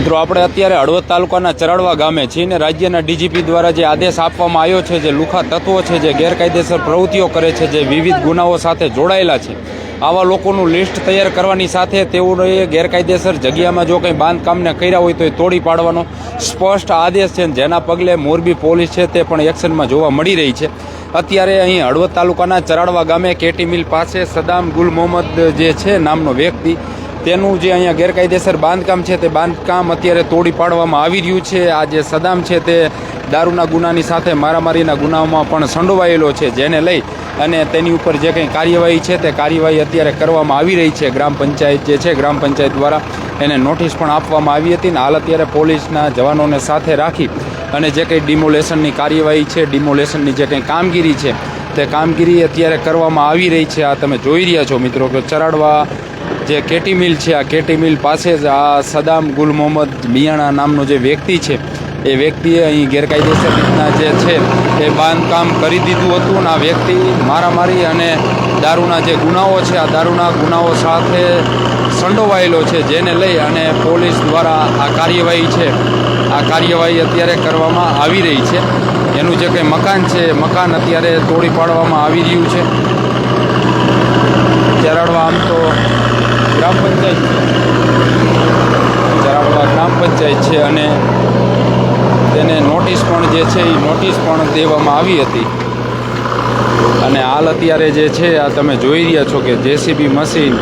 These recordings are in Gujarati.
મિત્રો, આપણે અત્યારે હળવદ તાલુકાના ચરાડવા ગામે છીએ ને રાજ્યના ડીજીપી દ્વારા જે આદેશ આપવામાં આવ્યો છે, જે લુખા તત્વો છે, જે ગેરકાયદેસર પ્રવૃત્તિઓ કરે છે, જે વિવિધ ગુનાઓ સાથે જોડાયેલા છે, આવા લોકોનું લિસ્ટ તૈયાર કરવાની સાથે તેઓએ ગેરકાયદેસર જગ્યામાં જો કંઈ બાંધકામને કર્યા હોય તો એ તોડી પાડવાનો સ્પષ્ટ આદેશ છે જેના પગલે મોરબી પોલીસ છે તે પણ એક્શનમાં જોવા મળી રહી છે. અત્યારે અહીં હળવદ તાલુકાના ચરાડવા ગામે કેટી મિલ પાસે સદામ ગુલ મોહમ્મદ જે છે નામનો વ્યક્તિ તેનું જે અહીંયા ગેરકાયદેસર બાંધકામ છે તે બાંધકામ અત્યારે તોડી પાડવામાં આવી રહ્યું છે. આ જે સદામ છે તે દારૂના ગુનાની સાથે મારામારીના ગુનાઓમાં પણ સંડોવાયેલો છે, જેને લઈ અને તેની ઉપર જે કંઈ કાર્યવાહી છે તે કાર્યવાહી અત્યારે કરવામાં આવી રહી છે. ગ્રામ પંચાયત જે છે, ગ્રામ પંચાયત દ્વારા એને નોટિસ પણ આપવામાં આવી હતી ને હાલ અત્યારે પોલીસના જવાનોને સાથે રાખી અને જે કંઈ ડિમોલેશનની કાર્યવાહી છે, ડિમોલેશનની જે કંઈ કામગીરી છે તે કામગીરી અત્યારે કરવામાં આવી રહી છે. આ તમે જોઈ રહ્યા છો મિત્રો કે ચરાડવા જે કેટી મિલ છે, આ કેટી મિલ પાસે જ આ સદામ ગુલ મોહમ્મદ મિયાણા નામનો જે વ્યક્તિ છે, એ વ્યક્તિએ અહીં ગેરકાયદેસર રીતના જે છે, એ બાંધકામ કરી દીધું હતું અને આ વ્યક્તિ મારામારી અને દારૂના જે ગુનાઓ છે, આ દારૂના ગુનાઓ સાથે સંડોવાયેલો છે, જેને લઈ અને પોલીસ દ્વારા આ કાર્યવાહી છે, આ કાર્યવાહી અત્યારે કરવામાં આવી રહી છે. એનું જે કંઈ મકાન છે મકાન અત્યારે તોડી પાડવામાં આવી રહ્યું છે. ચરાડવા આમ તો ગ્રામ પંચાયત છે. ચરાડવા ગ્રામ પંચાયત છે અને તેને નોટિસ પણ જે છે એ નોટિસ પણ દેવામાં આવી હતી. અને હાલ અત્યારે જે છે, આ તમે જોઈ રહ્યા છો કે જેસીબી મશીન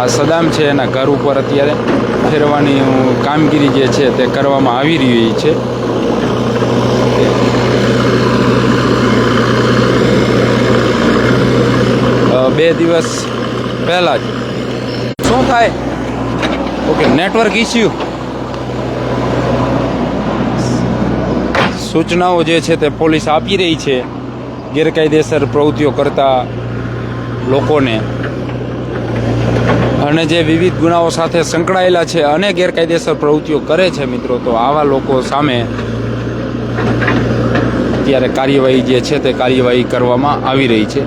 આ સદામ છે એના ઘર ઉપર અત્યારે ફેરવાની કામગીરી જે છે તે કરવામાં આવી રહી છે. બે દિવસ પહેલાં જ. શું થાય? ઓકે નેટવર્ક ઇસ્યુ સૂચનાઓ જે છે તે પોલીસ આપી રહી છે, ગેરકાયદેસર પ્રવૃત્તિઓ કરતા લોકોને. અને જે વિવિધ ગુનાઓ સાથે સંકળાયેલા છે અને ગેરકાયદેસર પ્રવૃત્તિઓ કરે છે મિત્રો, તો આવા લોકો સામે અત્યારે કાર્યવાહી જે છે તે કાર્યવાહી કરવામાં આવી રહી છે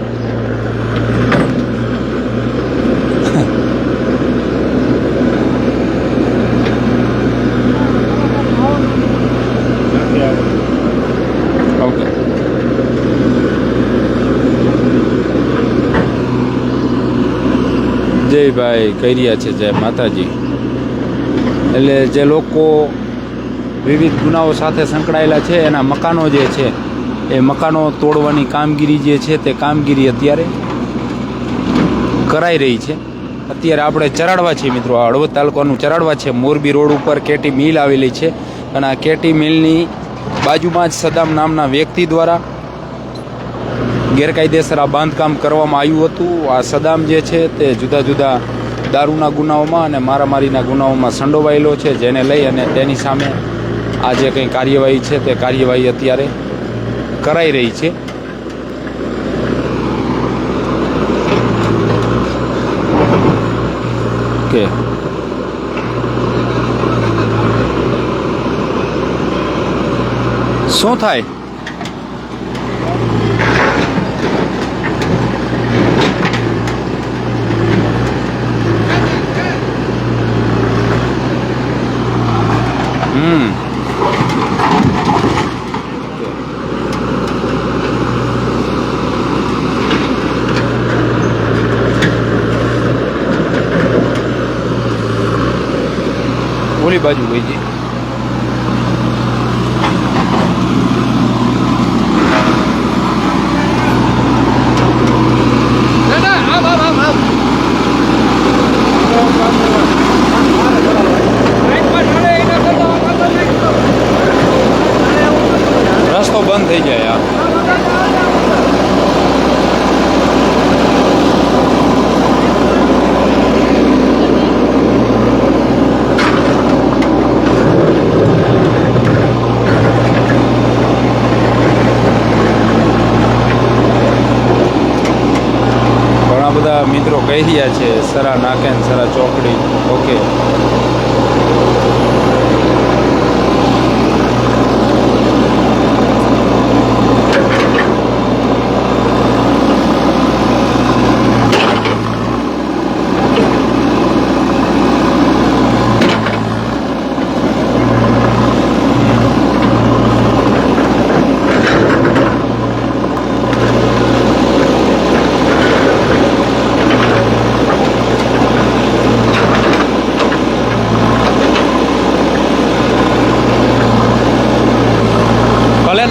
ઓકે ભાઈ રહ્યા છે જય માતાજી. એટલે જે લોકો વિવિધ ગુનાઓ સાથે સંકળાયેલા છે, એના મકાનો જે છે, એ મકાનો તોડવાની કામગીરી જે છે, તે કામગીરી અત્યારે કરાઈ રહી છે. અત્યારે આપણે ચરાડવા છીએ મિત્રો. હળવદ તાલુકાનું ચરાડવા છે. મોરબી રોડ ઉપર કેટી મિલ આવેલી છે અને આ કેટી મિલની બાજુમાં જ સદામ નામના વ્યક્તિ દ્વારા ગેરકાયદેસર આ બાંધકામ કરવામાં આવ્યું હતું. આ સદામ જે છે, તે જુદા જુદા દારૂના ગુનાઓમાં અને મારામારીના ગુનાઓમાં સંડોવાયેલો છે, જેને લઈ અને તેની સામે આ જે કંઈ કાર્યવાહી છે, તે કાર્યવાહી અત્યારે કરાઈ રહી છે. કે શું થાય? 음. 머리 바지 왜지? મિત્રો કહી રહ્યા છે સરા નાકેન સરા ચોકડી. ઓકે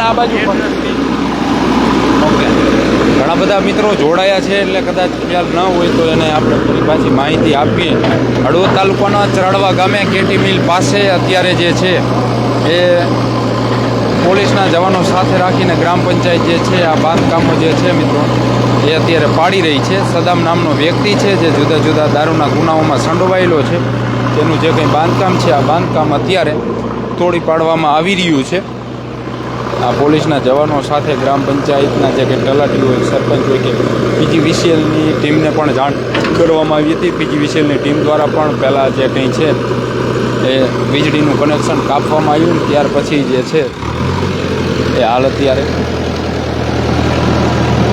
આ બાજુ ઓકે ઘણા બધા મિત્રો જોડાયા છે, એટલે કદાચ ખ્યાલ ન હોય તો એને આપણે ફરી પાછી માહિતી આપીએ. હળવદ તાલુકાના ચરાડવા ગામે કેટી મિલ પાસે અત્યારે જે છે, એ પોલીસના જવાનો સાથે રાખીને ગ્રામ પંચાયત જે છે, આ બાંધકામો જે છે મિત્રો, એ અત્યારે પાડી રહી છે. સદામ નામનો વ્યક્તિ છે જે જુદા જુદા દારૂના ગુનાઓમાં સંડોવાયેલો છે. તેનું જે કંઈ બાંધકામ છે, આ બાંધકામ અત્યારે તોડી પાડવામાં આવી રહ્યું છે. પોલીસના જવાનો સાથે ગ્રામ પંચાયતના જે કંઈ તલાટી હોય સરપંચ હોય કે પીજીવીસીએલની ટીમને પણ જાણ કરવામાં આવી હતી. પીજીવીસીએલની ટીમ દ્વારા પણ પહેલાં જે કંઈ છે એ વીજળીનું કનેક્શન કાપવામાં આવ્યું. ત્યાર પછી જે છે એ હાલ અત્યારે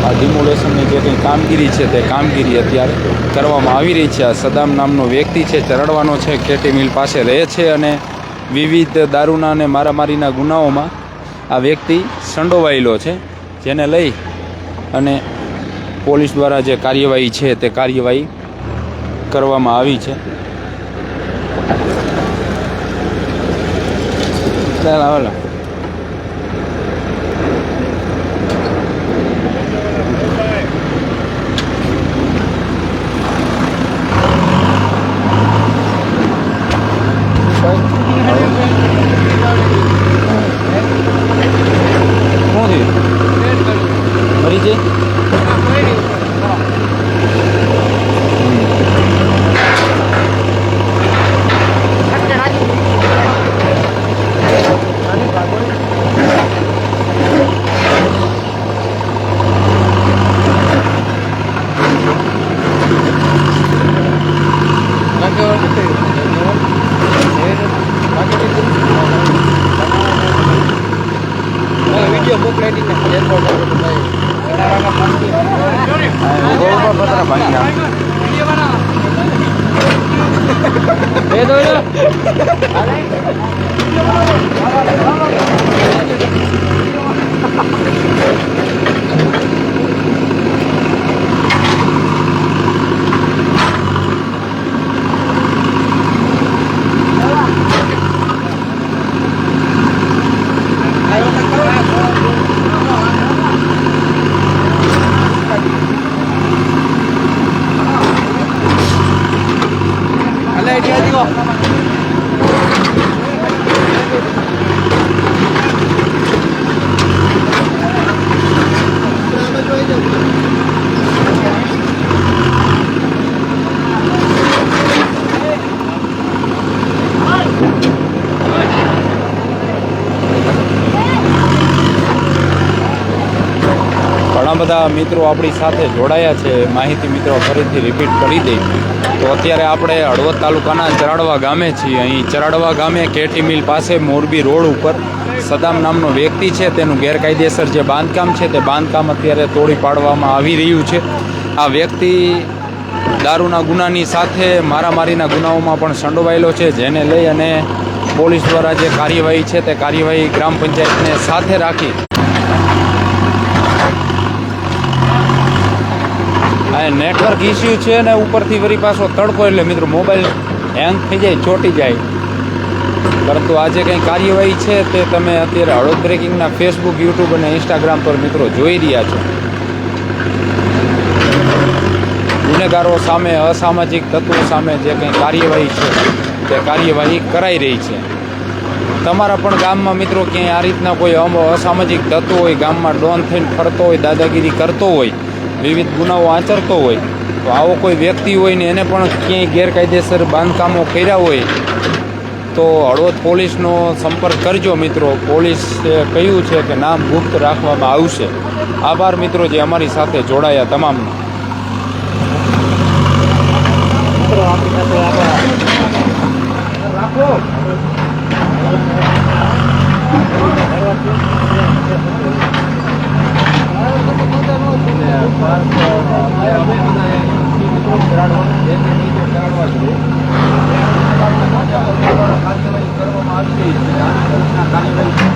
આ ડિમોલેશનની જે કંઈ કામગીરી છે તે કામગીરી અત્યારે કરવામાં આવી રહી છે. આ સદામ નામનો વ્યક્તિ છે, ચરડવાનો છે કેટી મિલ પાસે રહે છે અને વિવિધ દારૂના અને મારામારીના ગુનાઓમાં આ વ્યક્તિ સંડોવાયેલો છે, જેને લઈ અને પોલીસ દ્વારા જે કાર્યવાહી છે તે કાર્યવાહી કરવામાં આવી છે. ચાલ Ayan doon na. Alay. બધા મિત્રો આપણી સાથે જોડાયા છે. માહિતી મિત્રો ફરીથી રિપીટ કરી દઈ તો અત્યારે આપણે હળવદ તાલુકાના ચરાડવા ગામે છીએ. અહીં ચરાડવા ગામે કેટી મિલ પાસે મોરબી રોડ ઉપર સદામ નામનો વ્યક્તિ છે. તેનું ગેરકાયદેસર જે બાંધકામ છે તે બાંધકામ અત્યારે તોડી પાડવામાં આવી રહ્યું છે. આ વ્યક્તિ દારૂના ગુનાની સાથે મારામારીના ગુનાઓમાં પણ સંડોવાયેલો છે. જેને લઈ અને પોલીસ દ્વારા જે કાર્યવાહી છે તે કાર્યવાહી ગ્રામ પંચાયતને સાથે રાખી આ નેટવર્ક ઇસ્યુ છે ને ઉપરથી વળી પાછો તડકો એટલે મિત્રો મોબાઈલ હેંગ થઈ જાય, ચોટી જાય. પરંતુ આજે કંઈ કાર્યવાહી છે તે તમે અત્યારે હળદ બ્રેકિંગના ફેસબુક યુટ્યુબ અને ઇન્સ્ટાગ્રામ પર મિત્રો જોઈ રહ્યા છો. ગુનેગારો સામે અસામાજિક તત્વો સામે જે કંઈ કાર્યવાહી છે, તે કાર્યવાહી કરાઈ રહી છે. તમારા પણ ગામમાં મિત્રો ક્યાંય આ રીતના કોઈ અસામાજિક તત્વો હોય, ગામમાં ડોન થઈને ફરતો હોય, દાદાગીરી કરતો હોય વિવિધ ગુનાઓ આચરતો હોય, તો આવો કોઈ વ્યક્તિ હોય ને એને પણ ક્યાંય ગેરકાયદેસર બાંધકામો કર્યા હોય, તો હળવદ પોલીસનો સંપર્ક કરજો મિત્રો. પોલીસે કહ્યું છે કે નામ ગુપ્ત રાખવામાં આવશે. આભાર મિત્રો જે અમારી સાથે જોડાયા તમામનો. તો એને